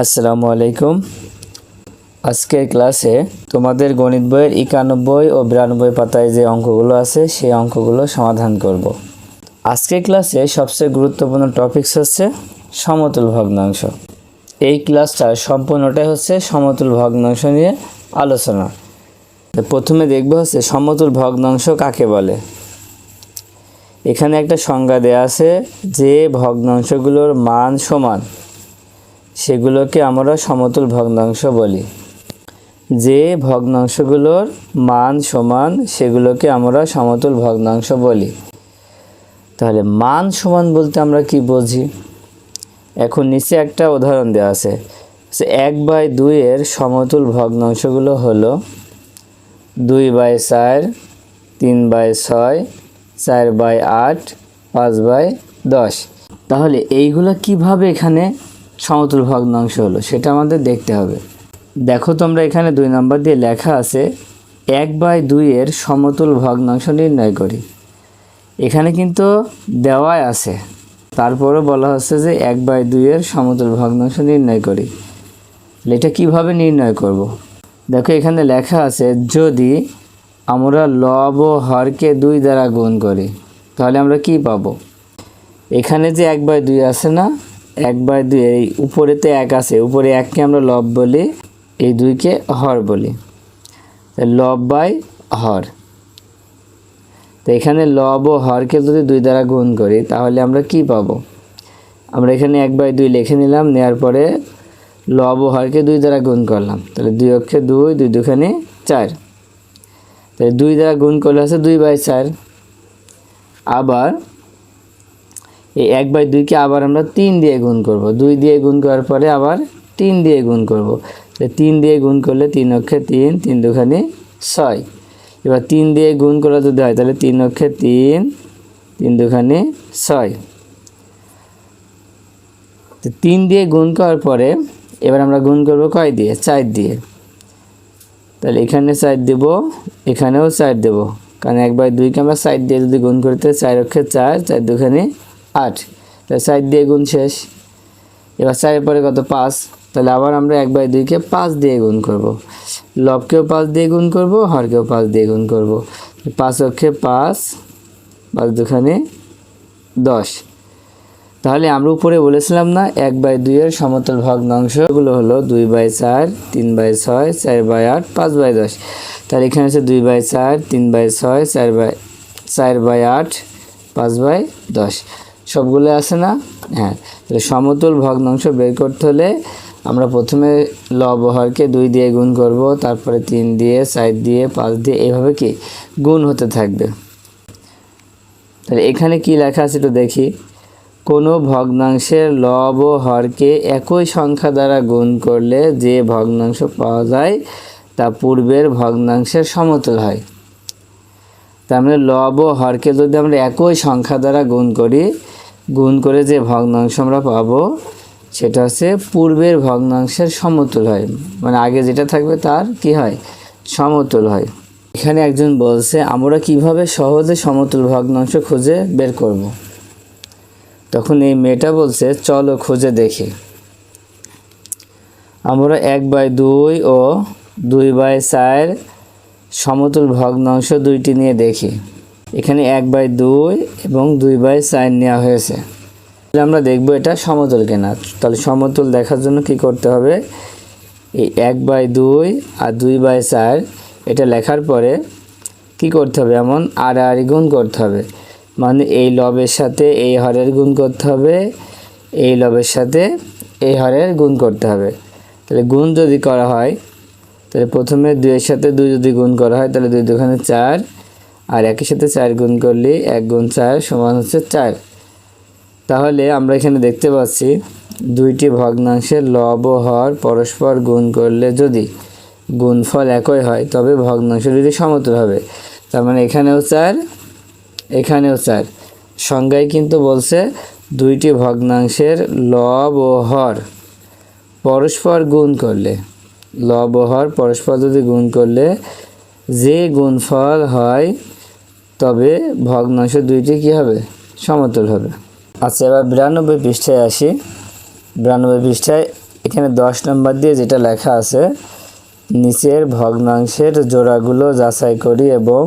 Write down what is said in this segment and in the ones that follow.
আসসালামু আলাইকুম। আজকের ক্লাসে তোমাদের গণিত বইয়ের একানব্বই ও বিরানব্বই পাতায় যে অঙ্কগুলো আছে, সেই অঙ্কগুলো সমাধান করব। আজকের ক্লাসে সবচেয়ে গুরুত্বপূর্ণ টপিকস হচ্ছে সমতুল ভগ্নাংশ। এই ক্লাসটা সম্পূর্ণটাই হচ্ছে সমতুল ভগ্নাংশ নিয়ে আলোচনা। প্রথমে দেখব হচ্ছে সমতুল ভগ্নাংশ কাকে বলে। এখানে একটা সংজ্ঞা দেয়া আছে যে ভগ্নাংশগুলোর মান সমান। সেগুলোকে আমরা সমতুল ভগ্নাংশ বলি। যে ভগ্নাংশগুলোর মান সমান সেগুলোকে আমরা সমতুল ভগ্নাংশ বলি। তাহলে মান সমান বলতে আমরা কি বুঝি? এখন নিচে একটা উদাহরণ দেওয়া আছে। এক বাই দুইয়ের সমতুল ভগ্নাংশগুলো হলো দুই বাই চার, তিন বাই ছয়, চার বাই আট, পাঁচ বাই দশ। তাহলে এইগুলো কীভাবে এখানে সমতুল ভগ্নাংশ হলো, সেটা আমাদের দেখতে হবে। দেখো তোমরা এখানে দুই নম্বর দিয়ে লেখা আছে, এক বাই দুইয়ের সমতুল ভগ্নাংশ নির্ণয় করি। এখানে কিন্তু দেওয়াই আছে, তারপরও বলা হচ্ছে যে এক বাই দুইয়ের সমতুল ভগ্নাংশ নির্ণয় করি। এটা কীভাবে নির্ণয় করব। দেখো এখানে লেখা আছে, যদি আমরা লব ও হরকে দুই দ্বারা গুণ করি, তাহলে আমরা কি পাবো? এখানে যে এক বাই দুই আছে না এক বাই দুই, এই উপরেতে এক আছে, উপরে এককে আমরা লব বলি, এই দুইকে হর বলি। লব বাই হর। তো এখানে লব ও হরকে যদি দুই দ্বারা গুণ করি, তাহলে আমরা কি পাবো? আমরা এখানে এক বাই দুই লিখে নিলাম নেওয়ার পরে লব ও হরকে দুই দ্বারা গুণ করলাম। তাহলে দুই অক্ষে দুই দুই দুখানে চার। তাহলে দুই দ্বারা গুণ করলে আছে দুই বাই চার। আবার এই এক বাই দুইকে আবার আমরা তিন দিয়ে গুণ করব। দুই দিয়ে গুণ করার পরে আবার তিন দিয়ে গুণ করব। তিন দিয়ে গুণ করলে তিন অক্ষে তিন তিন দুখানে ছয়। এবার তিন দিয়ে গুণ করা যদি হয়, তাহলে তিন অক্ষে তিন তিন দুখানে ছয়। তো তিন দিয়ে গুণ করার পরে এবার আমরা গুণ করব কয় দিয়ে? চার দিয়ে। তাহলে এখানে চার দেব, এখানেও চার দেব। কারণ এক বাই দুইকে আমরা চার দিয়ে যদি গুণ করতে চার অক্ষে চার চার দুখানে আট। তাহলে চার দিয়ে গুণ শেষ। এবার চারের পরে কত? পাঁচ। তাহলে আবার আমরা এক বাই দুইকে পাঁচ দিয়ে গুণ করব। লবকেও পাঁচ দিয়ে গুণ করব, হরকেও পাঁচ দিয়ে গুণ করব। পাঁচ অক্ষে পাঁচ পাঁচ দুখানে দশ। তাহলে আমরা উপরে বলেছিলাম না, এক বাই দুইয়ের সমতল ভগ্নাংশগুলো হলো দুই বাই চার, তিন বাই ছয়, চার বাই আট, পাঁচ বাই দশ। তাহলে এখানে আছে দুই বাই চার, তিন বাই ছয়, চার বাই চার বাই আট, পাঁচ বাই দশ। সবগুলো আছে না? হ্যাঁ তাহলে সমতুল ভগ্নাংশ বের করতে হলে আমরা প্রথমে লবহরকে দুই দিয়ে গুণ করব, তারপরে তিন দিয়ে, চার দিয়ে, পাঁচ দিয়ে এইভাবে কি গুণ হতে থাকবে। তাহলে এখানে কি লেখা আছে একটু দেখি। কোনো ভগ্নাংশের লব ও হরকে একই সংখ্যা দ্বারা গুণ করলে যে ভগ্নাংশ পাওয়া যায়, তা পূর্বের ভগ্নাংশের সমতুল হয়। তার মানে লব ও হরকে যদি আমরা একই সংখ্যা দ্বারা গুণ করি গুণ করে যে ভগ্নাংশ আমরা পাবো, সেটা হচ্ছে পূর্বের ভগ্নাংশের সমতুল হয়। মানে আগে যেটা থাকবে তার কি হয়? সমতুল হয়। এখানে একজন বলছে, আমরা কীভাবে সহজে সমতুল ভগ্নাংশ খুঁজে বের করব। তখন এই মেয়েটা বলছে, চলো খুঁজে দেখি। আমরা এক বাই দুই ও দুই বাই চার সমতুল ভগ্নাংশ দুইটি নিয়ে দেখি। এখানে এক বাই দুই এবং দুই বাই চার নেওয়া হয়েছে। তাহলে আমরা দেখব এটা সমতল কিনা। তাহলে সমতল দেখার জন্য কি করতে হবে? এই এক বাই দুই আর দুই বাই চার, এটা লেখার পরে কি করতে হবে? এমন আড়াআড়ি গুণ করতে হবে। মানে এই লবের সাথে এই হরের গুণ করতে হবে, এই লবের সাথে এই হরের গুণ করতে হবে। তাহলে গুণ যদি করা হয়, তাহলে প্রথমে দুইয়ের সাথে দুই যদি গুণ করা হয়, তাহলে দুই দুখানে চার আর একই সাথে চার গুণ করলে এক গুণ চার সমান হচ্ছে চার। তাহলে আমরা এখানে দেখতে পাচ্ছি দুইটি ভগ্নাংশের লব হর পরস্পর গুণ করলে যদি গুণফল একই হয়, তবে ভগ্নাংশ দুটি সমতুল হবে। তার মানে এখানেও চার এখানেও চার। সংজ্ঞায় কিন্তু বলছে দুইটি ভগ্নাংশের লব ও হর পরস্পর গুণ করলে, লব ও হর পরস্পর যদি গুণ করলে যে গুণফল হয় তবে ভগ্নাংশ দুইটি কি হবে? সমতুল হবে। আচ্ছা এবার বিরানব্বই পৃষ্ঠায় আসি। বিরানব্বই পৃষ্ঠায় এখানে দশ নম্বর দিয়ে যেটা লেখা আছে, নিচের ভগ্নাংশের জোড়াগুলো যাচাই করি এবং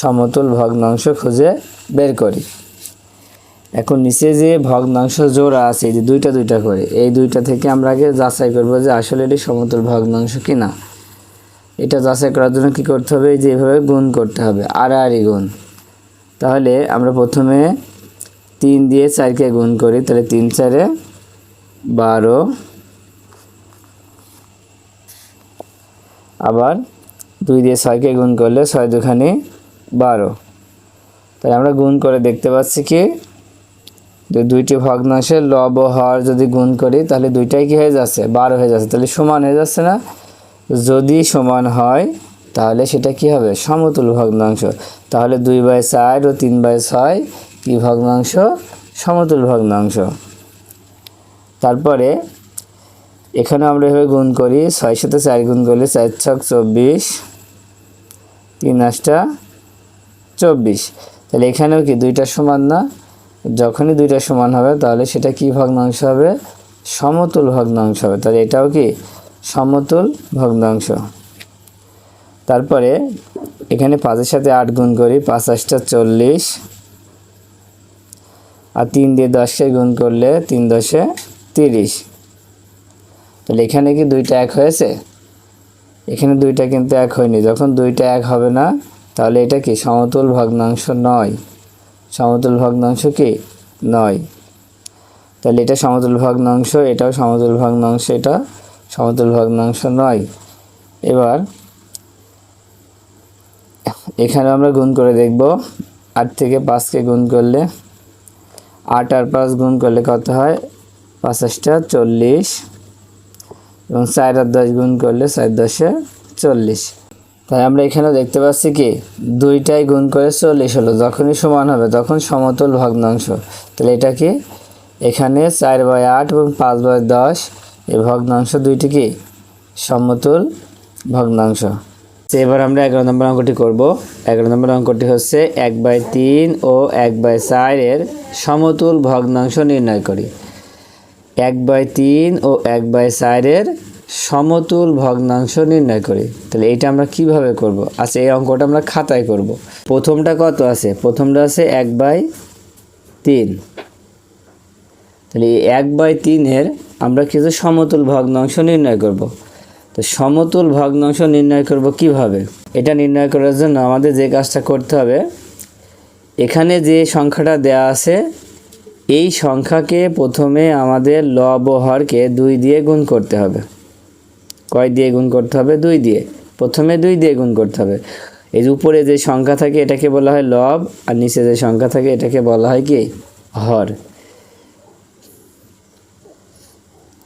সমতুল ভগ্নাংশ খুঁজে বের করি। এখন নিচে যে ভগ্নাংশ জোড়া আছে, এই যে দুইটা দুইটা করে, এই দুইটা থেকে আমরা আগে যাচাই করব যে আসলে এটি সমতুল ভগ্নাংশ কি না এটা যাচাই করার জন্য কি করতে হবে? এই যে এভাবে গুণ করতে হবে, আড়াআড়ি গুণ। তাহলে আমরা প্রথমে তিন দিয়ে চারকে গুণ করি, তাহলে তিন চারে বারো। আবার দুই দিয়ে ছয়কে গুণ করলে ছয় দুখানি বারো। তাহলে আমরা গুণ করে দেখতে পাচ্ছি কি, যে দুইটি ভগ্নাংশের লব হর যদি গুণ করি, তাহলে দুইটাই কি হয়ে যাচ্ছে? বারো হয়ে যাচ্ছে। তাহলে সমান হয়ে যাচ্ছে না? যদি সমান হয় তাহলে সেটা কি হবে? সমতুল ভগ্নাংশ। তাহলে দুই বাই চার ও তিন বাই ছয় কি ভগ্নাংশ? সমতুল ভগ্নাংশ। তারপরে এখানে আমরা এভাবে গুণ করি ছয় সাথে চার গুণ করলে চার ছক চব্বিশ, তিন আটটা চব্বিশ। তাহলে এখানেও কি দুইটা সমান না? যখনই দুইটা সমান হবে, তাহলে সেটা কি ভগ্নাংশ হবে? সমতুল ভগ্নাংশ হবে। তাহলে এটাও কি? সমতুল ভগ্নাংশ। তারপরে এখানে পাঁচের সাথে আট গুণ করি, পাঁচ আটটা চল্লিশ। আর তিন দিয়ে দশকে গুণ করলে তিন দশে তিরিশ। তাহলে এখানে কি দুইটা এক হয়েছে? এখানে দুইটা কিন্তু এক হয়নি। যখন দুইটা এক হবে না, তাহলে এটা কি সমতুল ভগ্নাংশ নয়? সমতুল ভগ্নাংশ কি? নয়। তাহলে এটা সমতুল ভগ্নাংশ, এটাও সমতুল ভগ্নাংশ, এটা সমতুল ভগ্নাংশ নয়। এবার এখানে আমরা গুণ করে দেখব। আট থেকে পাঁচকে গুণ করলে আট আর পাঁচ গুণ করলে কত হয়? পঁচাশটা চল্লিশ। এবং চার আর দশ গুণ করলে চার দশে চল্লিশ। তাই আমরা এখানে দেখতে পাচ্ছি কি? দুইটাই গুণ করে চল্লিশ হলো, যখনই সমান হবে তখন সমতুল ভগ্নাংশ। তাহলে এটা কি? এখানে চার বাই আট এবং পাঁচ বাই দশ, এই ভগ্নাংশ দুইটি কি? সমতুল ভগ্নাংশ। তো এবার আমরা এগারো নম্বর অঙ্কটি করব। এগারো নম্বর অঙ্কটি হচ্ছে এক বাই তিন ও এক বাই চারের সমতুল ভগ্নাংশ নির্ণয় করি। এক বাই তিন ও এক বাই চারের সমতুল ভগ্নাংশ নির্ণয় করি। তাহলে এটা আমরা কীভাবে করব? আচ্ছা এই অঙ্কটা আমরা খাতায় করব। প্রথমটা কত আছে? প্রথমটা আছে এক বাই তিন। তাহলে এক বাই তিনের আমরা কিছু সমতুল ভগ্নাংশ নির্ণয় করব। তো সমতুল ভগ্নাংশ নির্ণয় করব কীভাবে? এটা নির্ণয় করার জন্য আমাদের যে কাজটা করতে হবে, এখানে যে সংখ্যাটা দেয়া আছে, এই সংখ্যাকে প্রথমে আমাদের লব হরকে দুই দিয়ে গুণ করতে হবে। কয় দিয়ে গুণ করতে হবে? দুই দিয়ে। প্রথমে দুই দিয়ে গুণ করতে হবে। যে উপরে যে সংখ্যা থাকে এটাকে বলা হয় লব, আর নিচে যে সংখ্যা থাকে এটাকে বলা হয় কি? হর।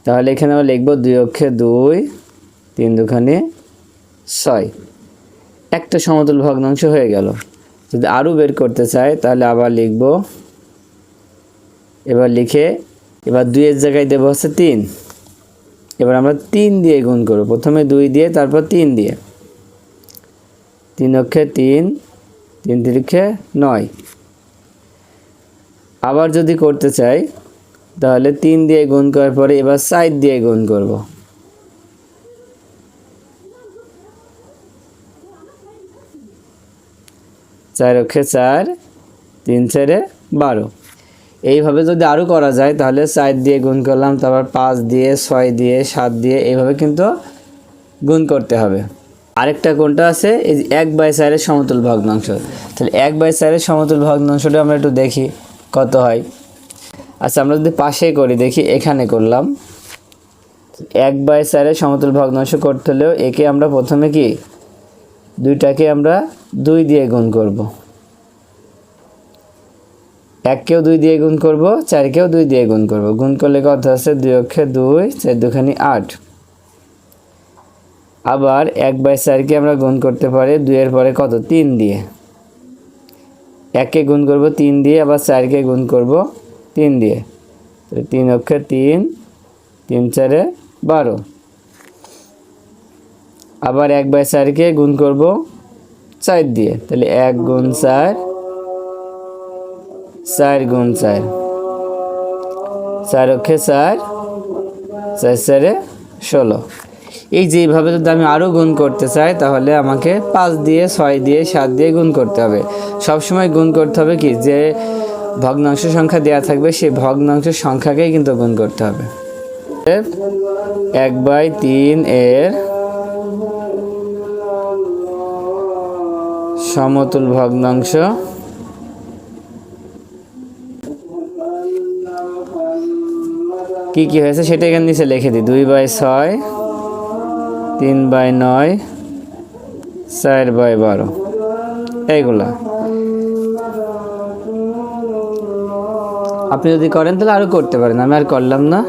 তাহলে এখানে আমরা লিখব দুই অক্ষে দুই তিন দুখানে ছয়। একটা সমতুল ভগ্নাংশ হয়ে গেল। যদি আরও বের করতে চাই তাহলে আবার লিখব, এবার লিখে, এবার দুইয়ের জায়গায় দেবো হচ্ছে তিন। এবার আমরা তিন দিয়ে গুণ করব। প্রথমে দুই দিয়ে, তারপর তিন দিয়ে। তিন অক্ষে তিন তিন তিরিক্ষে নয়। আবার যদি করতে চাই, তাহলে তিন দিয়ে গুণ করার পরে এবার সাইড দিয়ে গুণ করব। চার অক্ষে চার, তিন চারে বারো। এইভাবে যদি আরও করা যায়, তাহলে চার দিয়ে গুণ করলাম, তারপর পাঁচ দিয়ে ছয় দিয়ে সাত দিয়ে এইভাবে কিন্তু গুণ করতে হবে। আরেকটা কোনটা আছে, এই এক বাই চারের সমতুল ভগ্নাংশ। তাহলে এক বাই চারের সমতুল ভগ্নাংশটা আমরা একটু দেখি কত হয়। আচ্ছা আমরা যদি পাশে করি, দেখি এখানে করলাম। এক বাই চারের সমতুল ভগ্নাংশ করতে হলেও একে আমরা প্রথমে কি দুইটাকে আমরা দুই দিয়ে গুণ করব। এককেও দুই দিয়ে গুণ করব, চারকেও দুই দিয়ে গুণ করব। গুণ করলে কত আছে? দুই অক্ষে দুই, চার দুখানি আট। আবার এক বাই চারকে আমরা গুণ করতে পারি দুইয়ের পরে কত? তিন দিয়ে। এককে গুণ করব তিন দিয়ে, আবার চারকে গুণ করব তিন দিয়ে। তিন অক্ষে তিন তিন চারে বারো। আবার এক বাই চারকে গুণ করব চার দিয়ে। তাহলে এক গুণ চার চার গুণ চার। চার অক্ষে চার চার চারে ষোলো। এই যে এইভাবে যদি আমি আরও গুণ করতে চাই, তাহলে আমাকে পাঁচ দিয়ে, ছয় দিয়ে, সাত দিয়ে গুণ করতে হবে। সবসময় গুণ করতে হবে কি? যে ভগ্নাংশ সংখ্যা দেওয়া থাকবে, সেই ভগ্নাংশ সংখ্যাকেই কিন্তু গুণ করতে হবে। এক বাই তিন এর সমতুল ভগ্নাংশ। কি কি হয়েছে সেটা এখানে নিচে লিখে দিই। দুই বাই ছয়, তিন বাই নয়, চার বাই বারো। এইগুলা আপনি যদি করেন তাহলে আরও করতে পারেন। আমি আর করলাম না।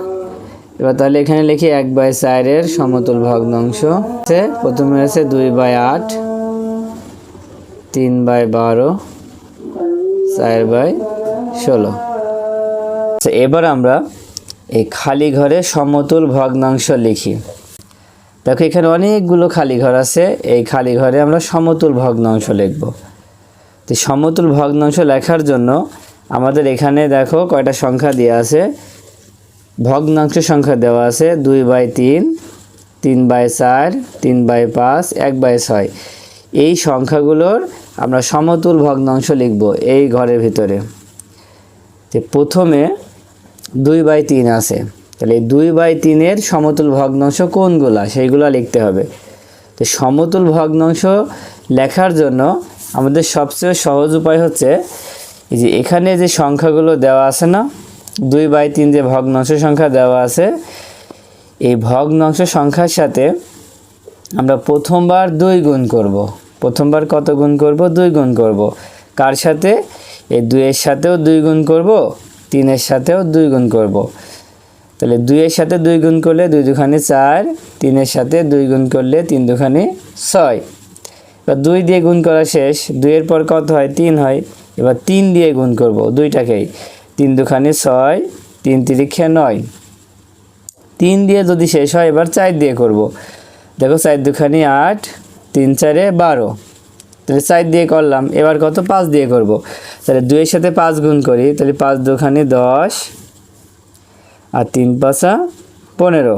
এবার তাহলে এখানে লিখি এক বাই চারের সমতুল ভগ্নাংশ। প্রথমে আছে দুই বাই আট। তিন বাই বারো, চার বাই ষোলো। আচ্ছা এবার আমরা এই খালি ঘরে সমতুল ভগ্নাংশ লিখি। দেখো, এখানে অনেকগুলো খালি ঘর আছে। এই খালি ঘরে আমরা সমতুল ভগ্নাংশ লিখব। তো সমতুল ভগ্নাংশ লেখার জন্য আমাদের এখানে দেখো কয়টা সংখ্যা দেওয়া আছে। ভগ্নাংশ সংখ্যা দেওয়া আছে দুই বাই তিন তিন বাই চার, তিন বাই পাঁচ, এক বাই ছয়। এই সংখ্যাগুলোর আমরা সমতুল ভগ্নাংশ লিখব এই ঘরের ভিতরে। তো প্রথমে দুই বাই তিন আছে। তাহলে এই দুই বাই তিনের সমতুল ভগ্নাংশ কোনগুলা? সেইগুলো লিখতে হবে। তো সমতুল ভগ্নাংশ লেখার জন্য আমাদের সবচেয়ে সহজ উপায় হচ্ছে যে এখানে যে সংখ্যাগুলো দেওয়া আছে না, দুই বাই তিন যে ভগ্নাংশ সংখ্যা দেওয়া আছে, এই ভগ্নাংশ সংখ্যার সাথে আমরা প্রথমবার দুই গুণ করব। প্রথমবার কত গুণ করব? দুই গুণ করব। কার সাথে? এই দুইয়ের সাথেও দুই গুণ করব, তিনের সাথেও দুই গুণ করব। তাহলে দুইয়ের সাথে দুই গুণ করলে দুই দুখানি চার, তিনের সাথে দুই গুণ করলে তিন দুখানি ছয়। এবার দুই দিয়ে গুণ করা শেষ। দুইয়ের পর কত হয়? তিন হয়। এবার তিন দিয়ে গুণ করব দুইটাকেই। তিন দুখানি ছয়, তিন তিরিক্ষে নয়। তিন দিয়ে যদি শেষ হয়, এবার চার দিয়ে করব। দেখো, চার দুখানি আট তিন চারে বারো। তাহলে চার দিয়ে করলাম, এবার কত? পাঁচ দিয়ে করব। তাহলে দুইয়ের সাথে পাঁচ গুণ করি, তাহলে পাঁচ দুখানি দশ আর তিন পাঁচা পনেরো।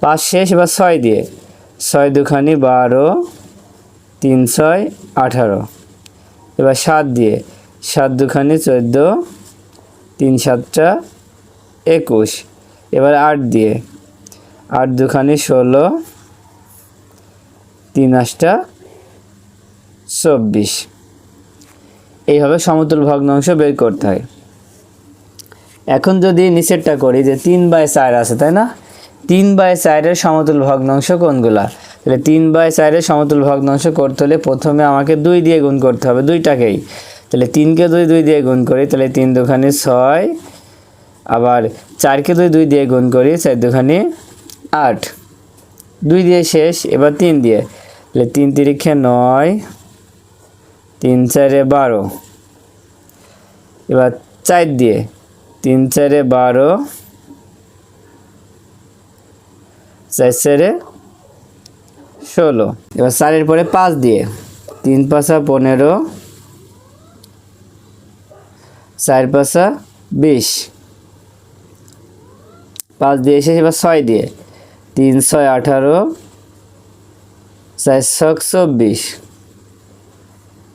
পাঁচ শেষ, এবার ছয় দিয়ে। ছয় দুখানি বারো, তিন ছয় আঠারো। এবার সাত দিয়ে। সাত দুখানি চোদ্দ, তিন সাতটা একুশ। এবার আট দিয়ে। আট দুখানি ষোলো তিন আটটা চব্বিশ। এইভাবে সমতুল ভগ্নাংশ বের করতে হয়। এখন যদি নিচেরটা করি যে তিন বাই চার আছে, তাই না? তিন বাই চারের সমতুল ভগ্নাংশ কোনগুলা? তাহলে তিন বাই চারের সমতুল ভগ্নাংশ করতে হলে প্রথমে আমাকে দুই দিয়ে গুণ করতে হবে। দুইটাকেই। তাহলে তিনকে দুই দুই দিয়ে গুণ করি, তাহলে তিন দুখানি ছয়, আবার চারকে দুই দুই দিয়ে গুণ করি, চার দুখানি আট। দুই দিয়ে শেষ, এবার তিন দিয়ে। তাহলে তিন তিরিক্ষে নয়, তিন চারে বারো। এবার চার দিয়ে তিন চারে বারো, চার চারে ষোলো। এবার চারের পরে পাঁচ দিয়ে তিন পাঁচা পনেরো, চার পাঁচা বিশ। পাঁচ দিয়ে শেষ, এবার ছয় দিয়ে তিন ছয় আঠারো চার ছক চব্বিশ।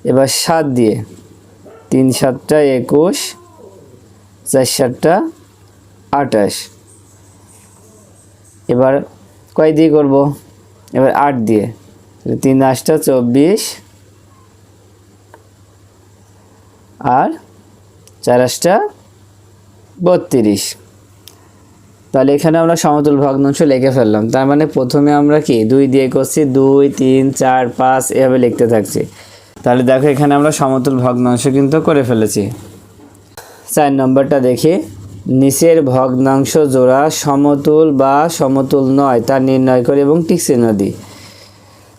এবার সাত দিয়ে তিন সাতটা একুশ, চার সাতটা আঠাশ। এবার কয় দিয়ে করব? এবার আট দিয়ে। তিন আটটা চব্বিশ। আর চার আটটা বত্রিশ। তাহলে এখানে আমরা সমতুল ভগ্নাংশ লিখে ফেললাম। তার মানে প্রথমে আমরা কি দুই দিয়ে করছি, দুই, তিন, চার, পাঁচ, এভাবে লিখতে থাকছি। তাহলে দেখো এখানে আমরা সমতুল ভগ্নাংশ কিন্তু করে ফেলেছি। চার নম্বরটা দেখি। নিচের ভগ্নাংশ জোড়া সমতুল বা সমতুল নয়, তা নির্ণয় করে এবং টিক চিহ্ন দিই।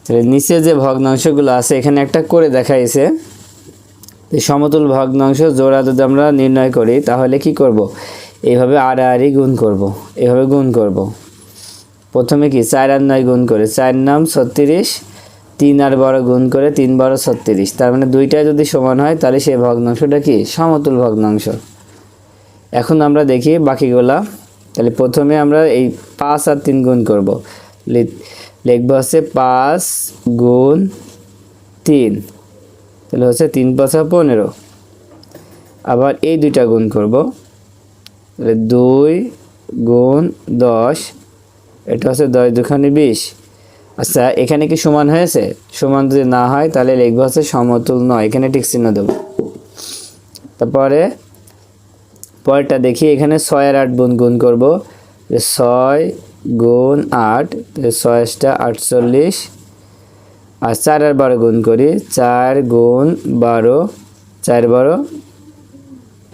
তাহলে নিচে যে ভগ্নাংশগুলো আছে, এখানে একটা করে দেখাইছে। সমতুল ভগ্নাংশ জোড়া যদি আমরা নির্ণয় করি, তাহলে কি করব। এইভাবে আড়াআড়ি গুণ করব। এভাবে গুণ করব। প্রথমে কি? চার আর নয় গুণ করে, চার নাম ছত্রিশ, তিন আর বড় গুণ করে তিন বড় ছত্রিশ। তার মানে দুইটাই যদি সমান হয়, তাহলে সেই ভগ্নাংশটা কি? সমতুল ভগ্নাংশ। এখন আমরা দেখি বাকিগুলা। তাহলে প্রথমে আমরা এই পাঁচ আর তিন গুণ করব। লিখব হচ্ছে পাঁচ গুণ তিন। তাহলে হচ্ছে তিন পাঁচা পনেরো। আবার এই দুইটা গুণ করব। তাহলে দুই গুণ দশ, এটা হচ্ছে দশ দুখানি বিশ। আচ্ছা এখানে কি সমান হয়েছে? সমান যদি না হয়, তাহলে লিখব হচ্ছে সমতুল নয়। এখানে ঠিক চিহ্ন দেবো। তারপরে পরেরটা দেখি, এখানে ছয় আর আট গুণ গুণ করব। ছয় গুণ আট ছয়টা আটচল্লিশ। আর চার আর বারো গুণ করি, চার গুণ বারো, চার বারো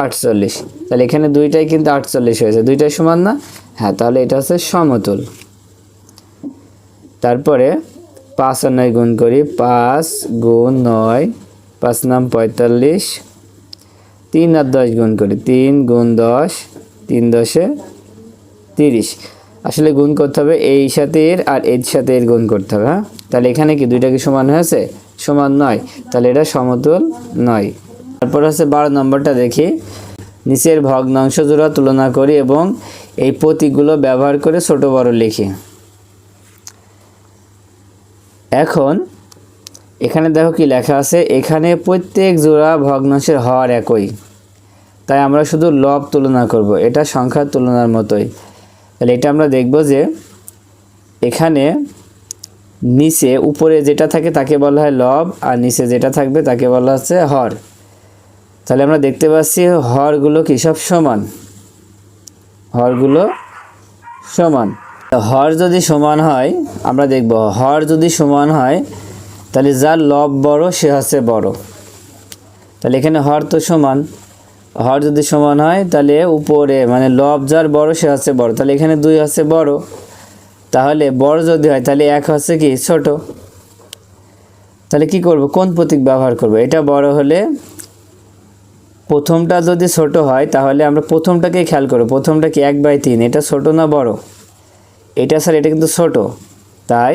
আটচল্লিশ। তাহলে এখানে দুইটাই কিন্তু আটচল্লিশ হয়েছে। দুইটাই সমান না? হ্যাঁ তাহলে এটা হচ্ছে সমতুল। তারপরে পাঁচ আর নয় গুণ করি, পাঁচ গুণ নয়, পাঁচ নাম পঁয়তাল্লিশ। তিন আর দশ গুণ করি, তিন গুণ দশ, তিন দশে তিরিশ। আসলে গুণ করতে হবে এই সাথে এর আর এর সাথে এর গুণ করতে হবে হ্যাঁ? তাহলে এখানে কি দুইটা কি সমান হয়েছে? সমান নয়। তাহলে এটা সমতুল নয়। তারপর হচ্ছে বারো নম্বরটা দেখি। নিচের ভগ্নাংশ জোড়া তুলনা করি এবং এই প্রতীকগুলো ব্যবহার করে ছোট বড় লিখি। এখন এখানে দেখো কি লেখা আছে, এখানে প্রত্যেক জোড়া ভগ্নাংশের হর একই। তাই আমরা শুধু লব তুলনা করব, এটা সংখ্যার তুলনার মতোই। তাহলে এটা আমরা দেখব যে এখানে নিচে উপরে যেটা থাকে তাকে বলা হয় লব, আর নিচে যেটা থাকবে তাকে বলা হচ্ছে হর। তাহলে আমরা দেখতে পাচ্ছি হরগুলো কি? সব সমান। হরগুলো সমান। হর যদি সমান হয়, আমরা দেখব, হর যদি সমান হয়, তাহলে যার লব বড়, সে হচ্ছে বড়। তাহলে এখানে হর তো সমান। হর যদি সমান হয়, তাহলে উপরে মানে লব যার বড়, সে হচ্ছে বড়। তাহলে এখানে দুই হচ্ছে বড়। তাহলে বড় যদি হয়, তাহলে এক হচ্ছে কি? ছোট। তাহলে কি করব? কোন প্রতীক ব্যবহার করব? এটা বড় হলে প্রথমটা যদি ছোট হয়, তাহলে আমরা প্রথমটাকেই খেয়াল করব। প্রথমটা কি এক বাই তিন? এটা ছোট না বড়? এটা স্যার, এটা কিন্তু ছোট। তাই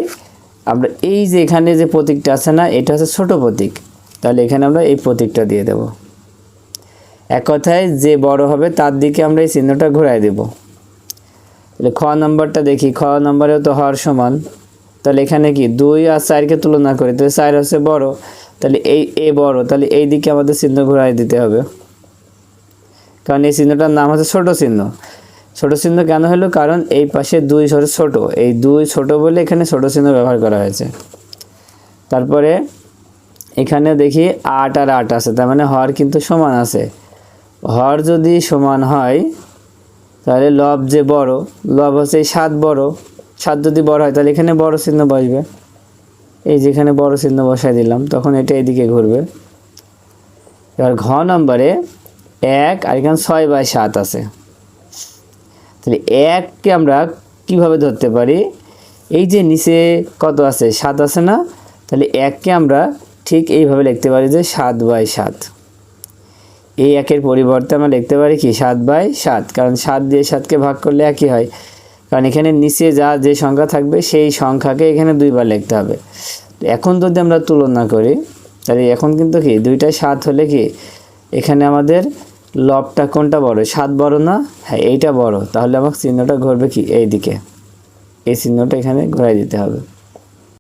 আমরা এই যে এখানে যে প্রতীকটা আছে না, এটা হচ্ছে ছোট প্রতীক। তাহলে এখানে আমরা এই প্রতীকটা দিয়ে দেব। এক কথায় যে বড় হবে, তার দিকে আমরা এই চিহ্নটা ঘুরাই দেব। তাহলে খ নম্বরটা দেখি। খ নম্বরেও তো হর সমান। তাহলে এখানে কি? দুই আর চারকে তুলনা করি। তাহলে চার হচ্ছে বড়। তাহলে এই, এ বড়। তাহলে এই দিকে আমাদের চিহ্ন ঘুরাই দিতে হবে। কারণ এই চিহ্নটার নাম হচ্ছে ছোট চিহ্ন। ছোট চিহ্ন কেন হলো? কারণ এই পাশে দুই ছোট এই দুই ছোট বলে এখানে ছোট চিহ্ন ব্যবহার করা হয়েছে। তারপরে এখানে দেখি আট আর আট আছে, তার মানে হর কিন্তু সমান আছে। হর যদি সমান হয়, তাহলে লব যে বড়, লব হচ্ছে এই সাত বড়। সাত যদি বড় হয়, তাহলে এখানে বড় চিহ্ন বসবে। এই যেখানে বড় চিহ্ন বসাই দিলাম, তখন এটা এদিকে ঘুরবে। এবার ঘ নম্বরে এক আর এখানে ছয় বাই সাত আছে। তাহলে এককে আমরা কীভাবে ধরতে পারি? এই যে নিচে কত আছে? সাত আছে না? তাহলে এককে আমরা ঠিক এইভাবে লিখতে পারি যে সাত বাই সাত। এই একের পরিবর্তে আমরা লিখতে পারি কি? সাত বাই সাত। কারণ সাত দিয়ে সাতকে ভাগ করলে একই হয়। কারণ এখানে নিচে যা যে সংখ্যা থাকবে, সেই সংখ্যাকে এখানে দুইবার লিখতে হবে। এখন যদি আমরা তুলনা করি, তাহলে এখন কিন্তু কি? দুইটাই সাত হলে কি? এখানে আমাদের লবটা কোনটা বড়? সাত বড় না? হ্যাঁ এইটা বড়। তাহলে আমার চিহ্নটা ঘুরবে কি? এই দিকে এই চিহ্নটা এখানে ঘুরাই দিতে হবে।